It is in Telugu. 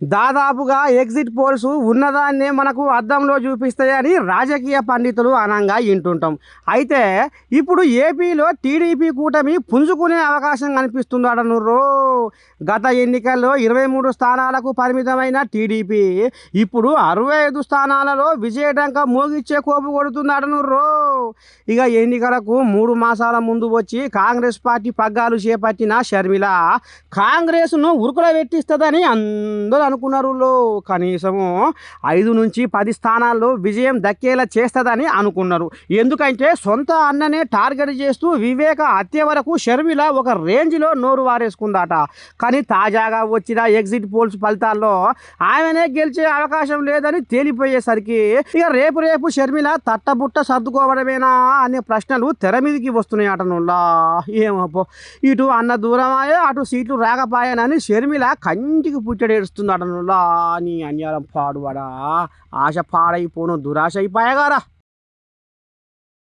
దాదాపుగా ఎగ్జిట్ పోల్స్ ఉన్నదాన్నే మనకు అద్దంలో చూపిస్తాయని రాజకీయ పండితులు అనంగా వింటుంటాం. అయితే ఇప్పుడు ఏపీలో టీడీపీ కూటమి పుంజుకునే అవకాశం కనిపిస్తుంది అడనుర్రో గత ఎన్నికల్లో ఇరవై మూడు స్థానాలకు పరిమితమైన టీడీపీ ఇప్పుడు అరవై ఐదు స్థానాలలో విజయటంక మోగిచ్చే కోపు కొడుతుంది అడనుర్రో ఇక ఎన్నికలకు మూడు మాసాల ముందు వచ్చి కాంగ్రెస్ పార్టీ పగ్గాలు చేపట్టిన షర్మిల కాంగ్రెస్ను ఉరుకుల పెట్టిస్తుందని అందరూ అనుకున్నారు కనీసము ఐదు నుంచి పది స్థానాల్లో విజయం దక్కేలా చేస్తుందని అనుకున్నారు. ఎందుకంటే సొంత అన్ననే టార్గెట్ చేస్తూ వివేక హత్య వరకు షర్మిల ఒక రేంజ్లో నోరు వారేసుకుందట. కానీ తాజాగా వచ్చిన ఎగ్జిట్ పోల్స్ ఫలితాల్లో ఆమెనే గెలిచే అవకాశం లేదని తేలిపోయేసరికి ఇక రేపు రేపు షర్మిల తట్టబుట్ట సర్దుకోవడమేనా అనే ప్రశ్నలు తెర మీదకి వస్తున్నాయి అటనుల్లా ఏమో ఇటు అన్న దూరమాయే అటు సీట్లు రాకపోయానని షర్మిల కంటికి పుట్టడేడుస్తుంది అటనుల్లా నీ అన్యారం పాడువాడా? ఆశ పాడైపోను దురాశ అయిపోయాగారా?